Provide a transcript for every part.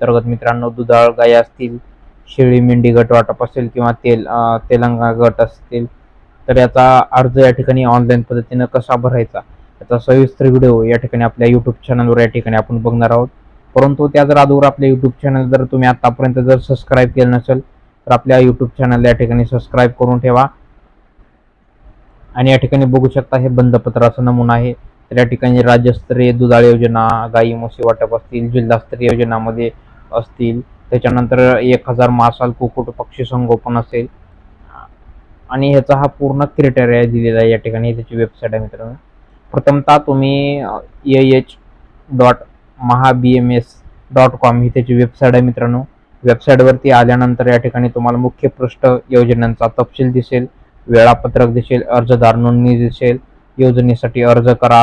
अंतर्गत मित्रांनो दुधाळ गाय असतील शेळी मेंढी गट वाटप असेल किंवा तेल तेलंगा गट असतील तर याचा अर्ज या ठिकाणी ऑनलाईन पद्धतीनं कसा भरायचा याचा सविस्तर व्हिडिओ या ठिकाणी आपल्या यूट्यूब चॅनलवर या ठिकाणी आपण बघणार आहोत. परंतु त्या जर अगोदर आपल्या यूट्यूब चॅनल जर तुम्ही आतापर्यंत जर सबस्क्राईब केलं नसेल तर आपल्या यूट्यूब चॅनल या ठिकाणी सबस्क्राईब करून ठेवा. आणि या ठिकाणी बघू शकता हे बंधपत्राचा नमुना आहे. तर या ठिकाणी राज्यस्तरीय दुधाळ योजना गाई म्हशी वाटप असतील जिल्हास्तरीय योजनामध्ये असतील त्याच्यानंतर एक हजार मासाल कुकुट पक्षी संगोपन असेल. आणि ह्याचा हा पूर्ण क्रिटेरिया दिलेला आहे या ठिकाणी त्याची वेबसाईट आहे मित्रांनो. प्रथमतः तुम्ही A H dot Maha B M S dot com ही त्याची वेबसाईट आहे मित्रांनो. वेबसाईटवरती आल्यानंतर या ठिकाणी तुम्हाला मुख्य पृष्ठ योजनांचा तपशील दिसेल वेळापत्रक दिसेल अर्जदार नोंदणी दिसेल योजनेसाठी अर्ज करा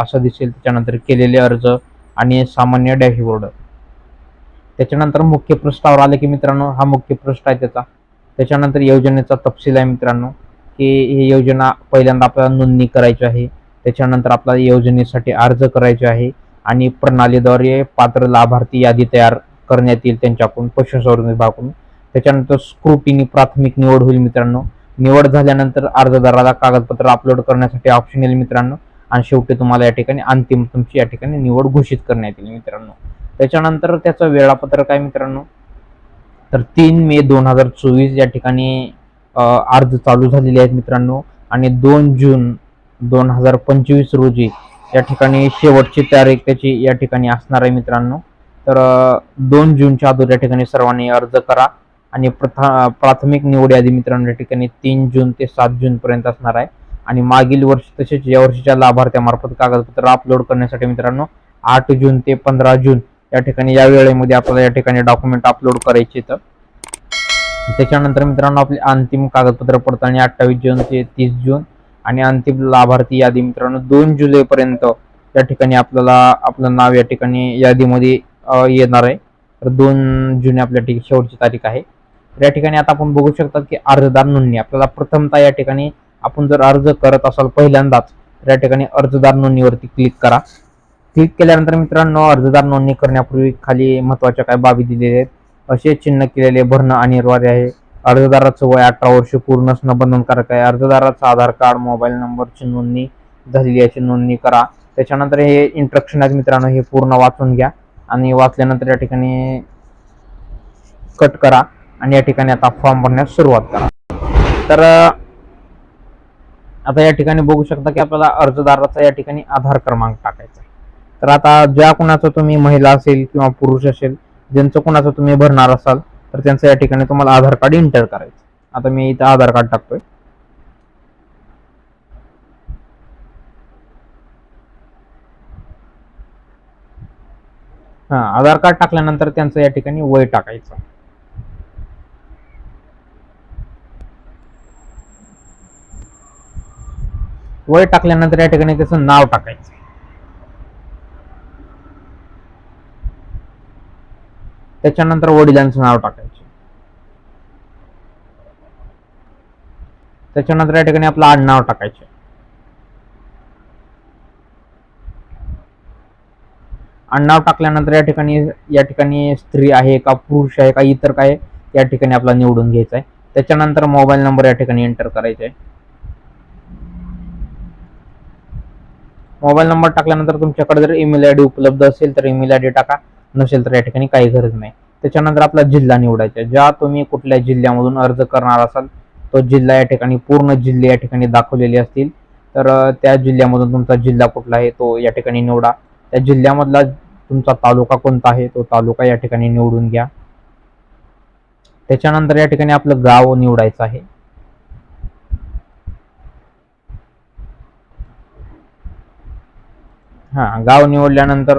असं दिसेल. त्याच्यानंतर केलेले अर्ज आणि सामान्य डॅशबोर्ड त्याच्यानंतर मुख्य पृष्ठावर आले की मित्रांनो हा मुख्य पृष्ठ आहे त्याचा. त्याच्यानंतर योजनेचा तपशील आहे मित्रांनो की ही योजना पहिल्यांदा आपल्याला नोंदणी करायची आहे. त्याच्यानंतर आपल्याला योजनेसाठी अर्ज करायचे आहे आणि प्रणालीद्वारे पात्र लाभार्थी यादी तयार करण्यात येईल त्यांच्याकडून पशुसंवर्धन विभागाकडून. त्याच्यानंतर स्क्रुटिनी प्राथमिक निवड होईल मित्रांनो. निवड झाल्यानंतर अर्जदाराला कागदपत्र अपलोड करण्यासाठी ऑप्शन येईल मित्रांनो. आणि शेवटी तुम्हाला या ठिकाणी अंतिम तुमची या ठिकाणी निवड घोषित करण्यात येईल मित्रांनो. त्याच्यानंतर त्याचं वेळापत्रक आहे मित्रांनो. तर तीन मे दोन हजार चोवीस या ठिकाणी अर्ज चालू झालेले आहेत मित्रांनो. आणि दोन जून दोन हजार पंचवीस रोजी या ठिकाणी शेवटची तारीख त्याची या ठिकाणी असणार आहे मित्रांनो. तर दोन जूनच्या अगोदर या ठिकाणी सर्वांनी अर्ज करा. आणि प्रथा प्राथमिक निवड यादी मित्रांनो या ठिकाणी तीन जून ते सात जून पर्यंत असणार आहे. आणि मागील वर्ष तसेच या वर्षीच्या लाभार्थ्यामार्फत कागदपत्र अपलोड करण्यासाठी मित्रांनो आठ जून ते पंधरा जून या ठिकाणी या वेळेमध्ये आपल्याला या ठिकाणी डॉक्युमेंट अपलोड करायचे तर त्याच्यानंतर मित्रांनो आपली अंतिम कागदपत्र पडताळणी अठ्ठावीस जून ते तीस जून आणि अंतिम लाभार्थी यादी मित्रांनो दोन जुलैपर्यंत या ठिकाणी आपल्याला आपलं नाव या ठिकाणी यादीमध्ये येणार आहे. तर दोन जून आपल्या ठिकाणी शेवटची तारीख आहे. तर या ठिकाणी आता आपण बघू शकता की अर्जदार नोंदणी आपल्याला प्रथमतः या ठिकाणी आपण जर अर्ज करत असाल पहिल्यांदाच तर या ठिकाणी अर्जदार नोंदणीवरती क्लिक करा. क्लिक केल्यानंतर मित्रांनो अर्जदार नोंदणी करण्यापूर्वी खाली महत्त्वाच्या काय बाबी दिलेल्या आहेत? असे चिन्ह केलेले भरणं अनिवार्य आहे. अर्जदाराचं वय अठरा वर्ष पूर्ण असणं बंधनकारक आहे. अर्जदाराचं आधार कार्ड मोबाईल नंबरची नोंदणी झालेली याची नोंदणी करा. त्याच्यानंतर हे इंट्रक्शन आहेत मित्रांनो हे पूर्ण वाचून घ्या आणि वाचल्यानंतर या ठिकाणी कट करा आणि या ठिकाणी आता फॉर्म भरण्यास सुरुवात करा. तर आता या ठिकाणी बघू शकता की आपल्याला अर्जदाराचा या ठिकाणी आधार क्रमांक टाकायचा तर आता ज्या कुणाचं तुम्ही महिला असेल किंवा पुरुष असेल ज्यांचं कुणाचं तुम्ही भरणार असाल तर त्यांचं या ठिकाणी तुम्हाला आधार कार्ड एंटर करायचं. आता मी इथं आधार कार्ड टाकतोय. हा आधार कार्ड टाकल्यानंतर त्यांचं या ठिकाणी वय टाकायचं. वय टाकल्यानंतर या ठिकाणी त्याचं नाव टाकायचं. त्याच्यानंतर वडिलांचं नाव टाकायचं. त्याच्यानंतर या ठिकाणी आपलं आडनाव टाकायचं. आडनाव टाकल्यानंतर या ठिकाणी या ठिकाणी स्त्री आहे का पुरुष आहे का इतर काय या ठिकाणी आपला निवडून घ्यायचा आहे त्याच्यानंतर मोबाईल नंबर या ठिकाणी एंटर करायचा आहे मोबाईल नंबर टाकल्यानंतर तुमच्याकडे जर ईमेल आय डी उपलब्ध असेल तर ईमेल आय डी टाका. नसेल तर या ठिकाणी काही गरज नाही. त्याच्यानंतर आपला जिल्हा निवडायचा आहे. ज्या तुम्ही कुठल्या जिल्ह्यामधून अर्ज करणार असाल तो जिल्हा या ठिकाणी पूर्ण जिल्हे या ठिकाणी दाखवलेले असतील. तर त्या जिल्ह्यामधून तुमचा जिल्हा कुठला आहे तो या ठिकाणी निवडा. त्या जिल्ह्यामधला तुमचा तालुका कोणता आहे तो तालुका या ठिकाणी निवडून घ्या. त्याच्यानंतर या ठिकाणी आपलं गाव निवडायचं आहे. हा गाव निवडल्यानंतर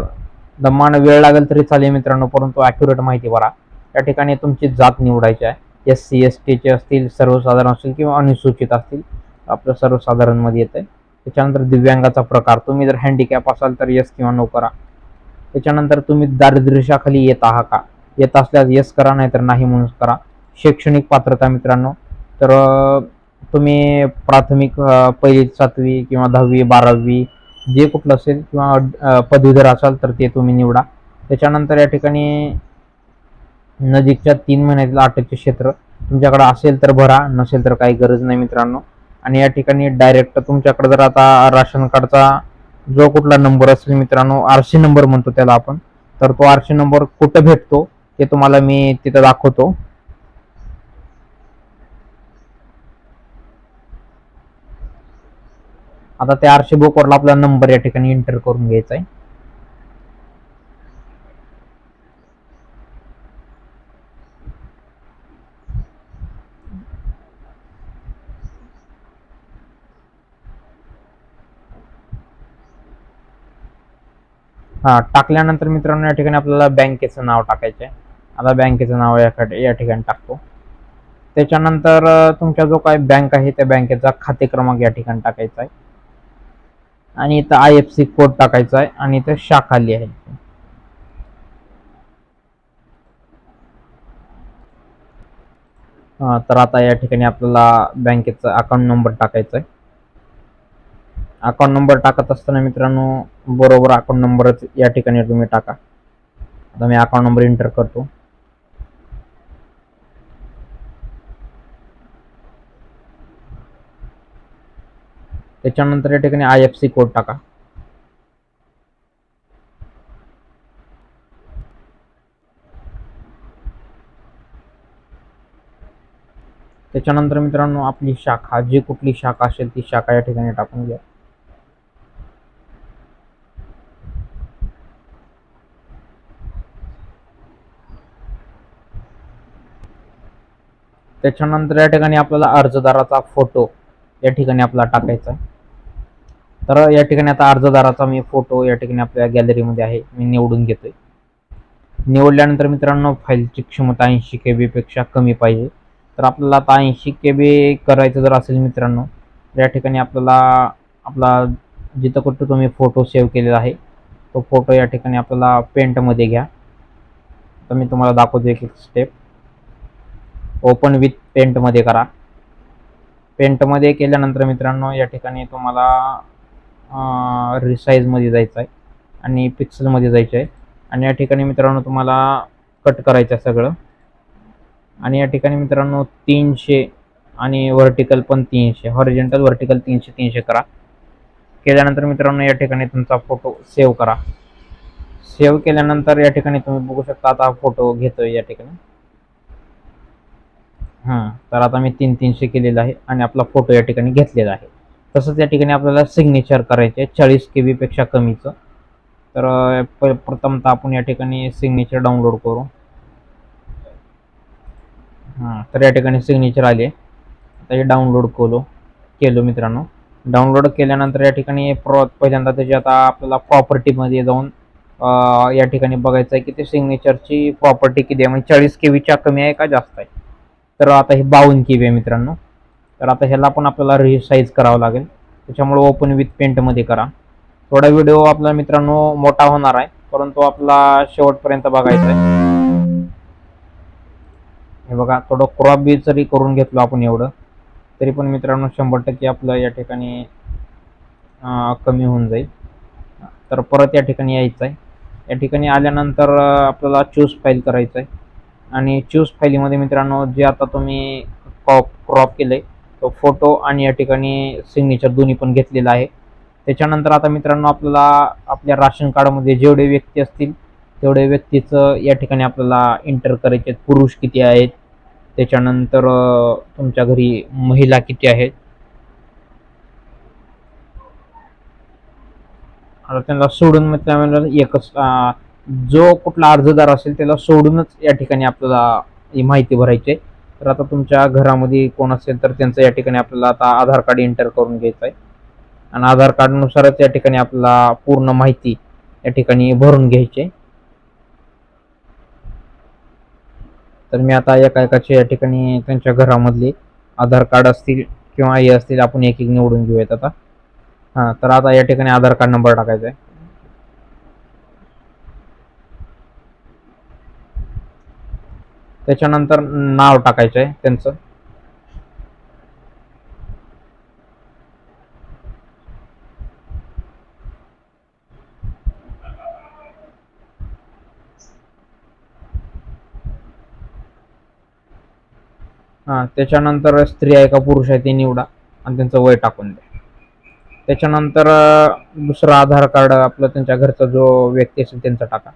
दमान वेळ लागेल तरी चालेल मित्रांनो परंतु ॲक्युरेट माहिती भरा. या ठिकाणी तुमची जात निवडायची आहे. एस सी एस टीचे असतील सर्वसाधारण असतील किंवा अनुसूचित असतील आपलं सर्वसाधारणमध्ये येतं येत आहे त्याच्यानंतर दिव्यांगाचा प्रकार तुम्ही जर हँडिकॅप असाल तर येस किंवा नो करा. त्याच्यानंतर तुम्ही दारिद्र्यशाखाली येत आहात का? येत असल्यास येस करा नाहीतर नाही म्हणून करा. शैक्षणिक पात्रता मित्रांनो तर तुम्ही प्राथमिक पहिली सातवी किंवा दहावी बारावी जे कुठलं असेल किंवा पदवीधर असाल तर ते तुम्ही निवडा. त्याच्यानंतर या ठिकाणी नजीकच्या तीन महिन्यातील अटकचे क्षेत्र तुमच्याकडे असेल तर भरा नसेल तर काही गरज नाही मित्रांनो. आणि या ठिकाणी डायरेक्ट तुमच्याकडे जर आता राशन कार्डचा जो कुठला नंबर असेल मित्रांनो आरसी नंबर म्हणतो त्याला आपण तर तो आरसी नंबर कुठं भेटतो ते तुम्हाला मी तिथं दाखवतो. आता त्या आरशी बोकवरला आपला नंबर या ठिकाणी एंटर करून घ्यायचा आहे हा टाकल्यानंतर मित्रांनो या ठिकाणी आपल्याला बँकेचं नाव टाकायचं आहे आता बँकेचं नाव या या ठिकाणी टाकतो. त्याच्यानंतर तुमचा जो काय बँक आहे त्या बँकेचा खाते क्रमांक या ठिकाणी टाकायचा आहे आणि इथं आय एफ सी कोड टाकायचा आहे आणि इथं शाखा लिहायची तर आता या ठिकाणी आपल्याला बँकेचा अकाउंट नंबर टाकायचा आहे. अकाउंट नंबर टाकत असताना मित्रांनो बरोबर अकाउंट नंबरच या ठिकाणी तुम्ही टाका. आता मी अकाउंट नंबर एंटर करतो. त्याच्यानंतर या ठिकाणी आय एफ सी कोड टाका. त्याच्यानंतर मित्रांनो आपली शाखा जी कुठली शाखा असेल ती शाखा या ठिकाणी टाकून घ्या. त्याच्यानंतर या ठिकाणी आपल्याला अर्जदाराचा फोटो या ठिकाणी आपला टाकायचा आहे. तर या ठिकाणी आता अर्जदाराचा मी फोटो या ठिकाणी आपल्या गॅलरीमध्ये आहे मी निवडून घेतोय. निवडल्यानंतर मित्रांनो फाईलची क्षमता ऐंशी के बीपेक्षा कमी पाहिजे. तर आपल्याला आता ऐंशी के बी करायचं जर असेल मित्रांनो या ठिकाणी आपल्याला आपला जिथं कुठं तुम्ही फोटो सेव्ह केलेला आहे तो फोटो या ठिकाणी आपल्याला पेंटमध्ये घ्या. तर मी तुम्हाला दाखवतो एक एक स्टेप ओपन विथ पेंटमध्ये करा. पेंटमध्ये केल्यानंतर मित्रांनो या ठिकाणी तुम्हाला रिसाईजमध्ये जायचं आहे आणि पिक्सलमध्ये जायचं आहे. आणि या ठिकाणी मित्रांनो तुम्हाला कट करायचं आहे सगळं. आणि या ठिकाणी मित्रांनो तीनशे आणि व्हर्टिकल पण तीनशे. हॉरिजेंटल व्हर्टिकल तीनशे तीनशे करा. केल्यानंतर मित्रांनो या ठिकाणी तुमचा फोटो सेव्ह करा. सेव्ह केल्यानंतर या ठिकाणी तुम्ही बघू शकता आता फोटो घेतोय या ठिकाणी. हां तर आता मी तीन तीनशे केलेलं आहे आणि आपला फोटो या ठिकाणी घेतलेला आहे. तसंच या ठिकाणी आपल्याला सिग्नेचर करायचे आहे चाळीस के बीपेक्षा कमीचं. तर प्रथमतः आपण या ठिकाणी सिग्नेचर डाउनलोड करू. हां तर या ठिकाणी सिग्नेचर आले. आता हे डाउनलोड केलो केलो मित्रांनो. डाउनलोड केल्यानंतर या ठिकाणी प्र पहिल्यांदा त्याची आता आपल्याला प्रॉपर्टीमध्ये जाऊन या ठिकाणी बघायचं आहे की ते सिग्नेचरची प्रॉपर्टी किती आहे? म्हणजे चाळीस के बीच्या कमी आहे का जास्त आहे? तर आता हे बावन्न के बी आहे मित्रांनो. तर आता ह्याला पण आपल्याला रिसाईज करावं लागेल. त्याच्यामुळे ओपन विथ पेंटमध्ये करा. थोडा व्हिडिओ आपला मित्रांनो मोठा होणार आहे परंतु आपला शेवटपर्यंत बघायचा आहे. हे बघा थोडं क्रॉप बी जरी करून घेतलो आपण एवढं तरी पण मित्रांनो शंभर टक्के आपलं या ठिकाणी कमी होऊन जाईल. तर परत या ठिकाणी यायचं आहे. या ठिकाणी आल्यानंतर आपल्याला चूज फाईल करायचं आहे. आणि चूज फाईलीमध्ये मित्रांनो जे आता तुम्ही क्रॉप क्रॉप केलं आहे तो फोटो आणि या ठिकाणी सिग्नेचर दोन्ही पण घेतलेलं आहे. त्याच्यानंतर आता मित्रांनो आपल्याला आपल्या राशन कार्डमध्ये जेवढे व्यक्ती असतील तेवढे व्यक्तीचं या ठिकाणी आपल्याला एंटर करायचे आहेत. पुरुष किती आहेत? त्याच्यानंतर तुमच्या घरी महिला किती आहेत? आता त्यांना सोडून मित्रांनो एकच जो कुठला अर्जदार असेल त्याला सोडूनच या ठिकाणी आपल्याला ही माहिती भरायची आहे. तर आता तुमच्या घरामध्ये कोण असेल तर त्यांचं या ठिकाणी आपल्याला आता आधार कार्ड एंटर करून घ्यायचं आहे आणि आधार कार्डनुसारच या ठिकाणी आपल्याला पूर्ण माहिती या ठिकाणी भरून घ्यायची आहे. तर मी आता एका एकाचे या ठिकाणी त्यांच्या घरामधले आधार कार्ड असतील किंवा हे असतील आपण एक एक निवडून घेऊयात आता. हां तर आता या ठिकाणी आधार कार्ड नंबर टाकायचा आहे. त्याच्यानंतर नाव टाकायचं आहे त्यांचं. हां त्याच्यानंतर स्त्री आहे का पुरुष आहे ते निवडा आणि त्यांचं वय टाकून द्या. त्याच्यानंतर दुसरं आधार कार्ड आपलं त्यांच्या घरचा जो व्यक्ती असेल त्यांचा टाका.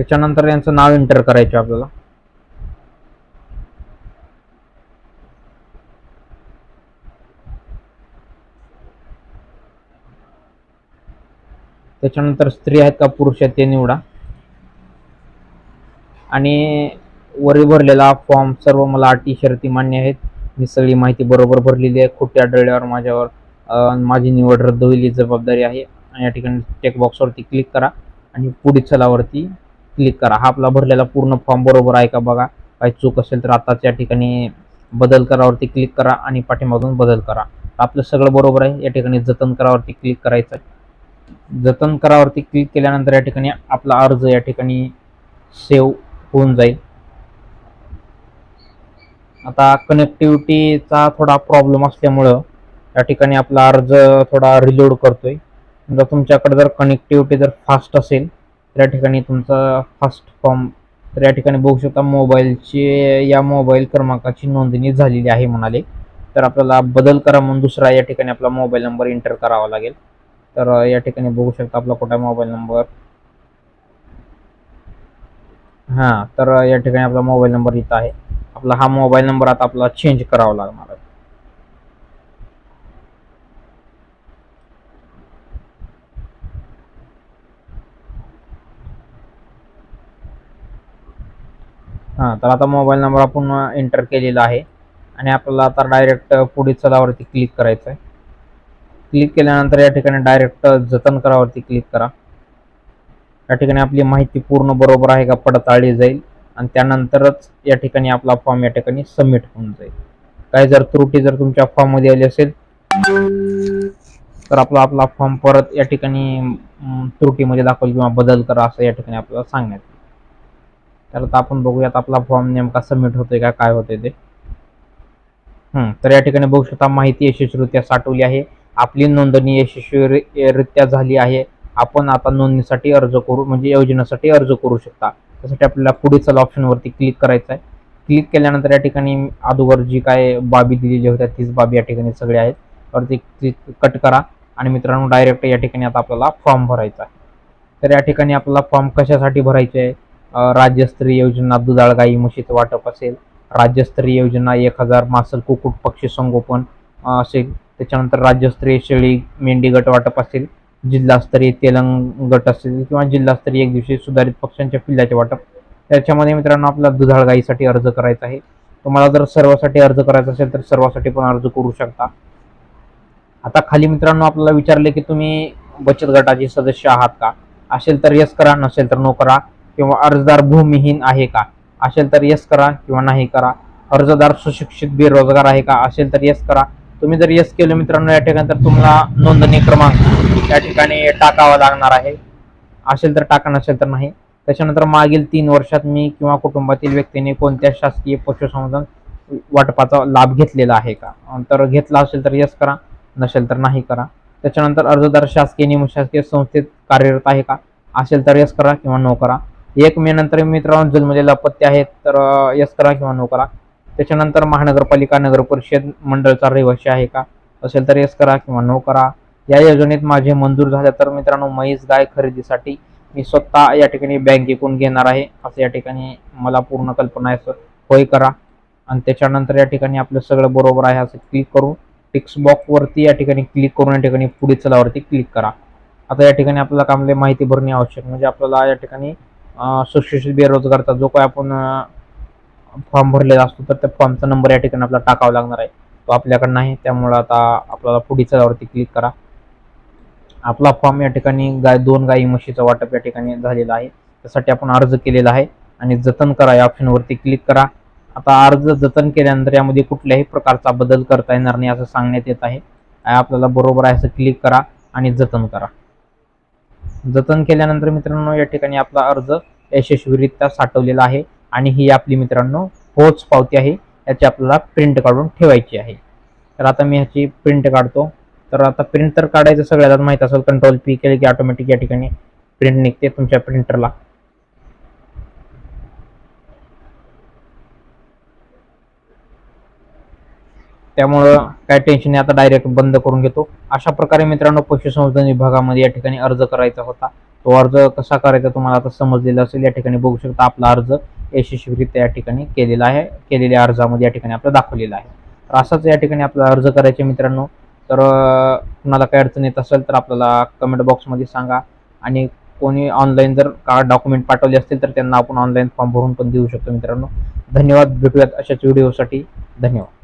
त्याच्यानंतर यांचं नाव एंटर करायचं आपल्याला. त्याच्यानंतर स्त्री आहेत का पुरुष आहेत ते निवडा. आणि वरी भरलेला फॉर्म सर्व मला अटी शर्ती मान्य आहेत. मी सगळी माहिती बरोबर भरलेली आहे. खोटी आढळल्यावर माझ्यावर माझी निवड रद्द होईल ही जबाबदारी आहे. आणि या ठिकाणी टेक बॉक्सवरती क्लिक करा. आणि पुढील चलावरती क्लिक करा. हा आपला भरलेला पूर्ण फॉर्म बरोबर आहे का बघा? काही चूक असेल तर आताच या ठिकाणी बदल करावरती क्लिक करा आणि पाठीमागून बदल करा. आपलं सगळं बरोबर आहे. या ठिकाणी जतन करावरती क्लिक करायचं आहे. जतन करावरती क्लिक केल्यानंतर या ठिकाणी आपला अर्ज या ठिकाणी सेव्ह होऊन जाईल. आता कनेक्टिव्हिटीचा थोडा प्रॉब्लेम असल्यामुळं या ठिकाणी आपला अर्ज थोडा रिलोड करतोय. जर तुमच्याकडे जर कनेक्टिव्हिटी जर फास्ट असेल या ठिकाणी तुमचा फास्ट फॉर्म तर या ठिकाणी बघू शकता मोबाईलची या मोबाईल क्रमांकाची नोंदणी झालेली आहे म्हणाले. तर आपल्याला बदल करा म्हणून दुसरा या ठिकाणी आपला मोबाईल नंबर एंटर करावा लागेल. तर या ठिकाणी बघू शकता आपला कुठे मोबाईल नंबर. हां तर या ठिकाणी आपला मोबाईल नंबर इथं आहे. आपला हा मोबाईल नंबर आता आपला चेंज करावा लागणार आहे. हां तर आता मोबाईल नंबर आपण एंटर केलेला आहे. आणि आपल्याला आता डायरेक्ट पुढील चलावरती क्लिक करायचं आहे क्लिक केल्यानंतर या ठिकाणी डायरेक्ट जतन करावरती क्लिक करा. या ठिकाणी आपली माहिती पूर्ण बरोबर आहे का पडताळली जाईल. आणि त्यानंतरच या ठिकाणी आपला फॉर्म या ठिकाणी सबमिट होऊन जाईल. काही जर त्रुटी जर तुमच्या फॉर्ममध्ये आली असेल तर आपला आपला फॉर्म परत या ठिकाणी त्रुटीमध्ये दाखवल किंवा बदल करा असं या ठिकाणी आपल्याला सांगण्यात तर आता आपण बघूयात आपला फॉर्म नेमका सबमिट होतोय का काय होतंय ते. तर या ठिकाणी बघू शकता माहिती यशस्वीरित्या साठवली आहे. आपली नोंदणी यशस्वीरित्या झाली आहे. आपण आता नोंदणीसाठी अर्ज करू म्हणजे योजनेसाठी अर्ज करू शकता. त्यासाठी आपल्याला पुढे चला ऑप्शनवरती क्लिक करायचं आहे क्लिक केल्यानंतर या ठिकाणी अगोदर जी काय बाबी दिलेली होत्या तीच बाबी या ठिकाणी सगळ्या आहेत. वरती क्लिक कट करा. आणि मित्रांनो डायरेक्ट या ठिकाणी आता आपल्याला फॉर्म भरायचा आहे. तर या ठिकाणी आपल्याला फॉर्म कशासाठी भरायचे आहे? राज्यस्तरीय योजना दुधाळ गाई म्हशीचं वाटप असेल. राज्यस्तरीय योजना एक हजार मासल कुक्कुट पक्षी संगोपन असेल. त्याच्यानंतर राज्यस्तरीय शेळी मेंढी गट वाटप असेल. जिल्हास्तरीय तेलंग गट असेल किंवा जिल्हास्तरीय एक दिवशी सुधारित पक्ष्यांच्या पिल्ल्याचे वाटप. त्याच्यामध्ये मित्रांनो आपला दुधाळ गाईसाठी अर्ज करायचा आहे. तुम्हाला जर सर्वासाठी अर्ज करायचा असेल तर सर्वासाठी पण अर्ज करू शकता. आता खाली मित्रांनो आपल्याला विचारले की तुम्ही बचत गटाचे सदस्य आहात का? असेल तर यस करा नसेल तर नो करा. किंवा अर्जदार भूमिहीन आहे का? असेल तर यस करा किंवा नाही करा. अर्जदार सुशिक्षित बेरोजगार आहे का? असेल तर यस करा. तुम्ही जर यस केलं मित्रांनो या ठिकाणी तर तुम्हाला नोंदणी क्रमांक या ठिकाणी टाकावा लागणार आहे. असेल तर टाका नसेल तर नाही. त्याच्यानंतर मागील तीन वर्षात मी किंवा कुटुंबातील व्यक्तीने कोणत्या शासकीय पशुसंवर्धन वाटपाचा लाभ घेतलेला आहे का? तर घेतला असेल तर यस करा नसेल तर नाही करा. त्याच्यानंतर अर्जदार शासकीय निमशासकीय संस्थेत कार्यरत आहे का? असेल तर यस करा किंवा नो करा. एक मे नंतर मित्रांनो जन्मलेला अपत्य आहेत तर यस करा किंवा नो करा. त्याच्यानंतर महानगरपालिका नगर परिषद मंडळचा रहिवासी आहे का? असेल तर यस करा किंवा नो करा. या योजनेत माझे मंजूर झाले तर मित्रांनो म्हैस गाय खरेदीसाठी मी स्वतः या ठिकाणी बँकेकडून घेणार आहे. असं या ठिकाणी मला पूर्ण कल्पना आहे होय करा. आणि त्याच्यानंतर या ठिकाणी आपलं सगळं बरोबर आहे असं क्लिक करू टिक्स बॉक्सवरती या ठिकाणी क्लिक करून या ठिकाणी पुढे चलावरती क्लिक करा. आता या ठिकाणी आपल्याला कामले माहिती भरणे आवश्यक म्हणजे आपल्याला या ठिकाणी सुशिक्षित बेरोजगारचा जो काय आपण फॉर्म भरलेला असतो तर त्या फॉर्मचा नंबर या ठिकाणी आपला टाकावा लागणार आहे. तो आपल्याकडे नाही त्यामुळं आता आपल्याला पुढीच्यावरती क्लिक करा. आपला फॉर्म या ठिकाणी गाय दोन गाई म्हशीचं वाटप या ठिकाणी झालेलं आहे. त्यासाठी आपण अर्ज केलेला आहे आणि जतन करा या ऑप्शनवरती क्लिक करा. आता अर्ज जतन केल्यानंतर यामध्ये कुठल्याही प्रकारचा बदल करता येणार नाही असं सांगण्यात येत आहे. आपल्याला बरोबर आहे असं क्लिक करा आणि जतन करा. जतन केल्यानंतर मित्रांनो या ठिकाणी आपला अर्ज यशस्वीरित्या साठवलेला आहे आणि ही आपली मित्रांनो पोच पावती आहे याची आपल्याला प्रिंट काढून ठेवायची आहे. तर आता मी ह्याची प्रिंट काढतो. तर आता प्रिंट तर काढायचं सगळ्याला माहीत असेल कंट्रोल पी केले की ऑटोमॅटिक या ठिकाणी प्रिंट निघते तुमच्या प्रिंटरला त्यामुळं काय टेन्शन नाही. आता डायरेक्ट बंद करून घेतो. अशा प्रकारे मित्रांनो पशुसंवर्धन विभागामध्ये या ठिकाणी अर्ज करायचा होता. तो अर्ज कसा करायचा तुम्हाला आता समजलेला असेल. या ठिकाणी बघू शकता आपला अर्ज यशस्वीरित्या या ठिकाणी केलेला आहे. केलेल्या अर्जामध्ये या ठिकाणी आपलं दाखवलेला आहे. तर असाच या ठिकाणी आपला अर्ज करायचे मित्रांनो. तर कुणाला काही अडचण येत असेल तर आपल्याला कमेंट बॉक्समध्ये सांगा. आणि कोणी ऑनलाईन जर का डॉक्युमेंट पाठवले असतील तर त्यांना आपण ऑनलाईन फॉर्म भरून पण देऊ शकतो मित्रांनो. धन्यवाद. भेटूयात अशाच व्हिडिओसाठी धन्यवाद.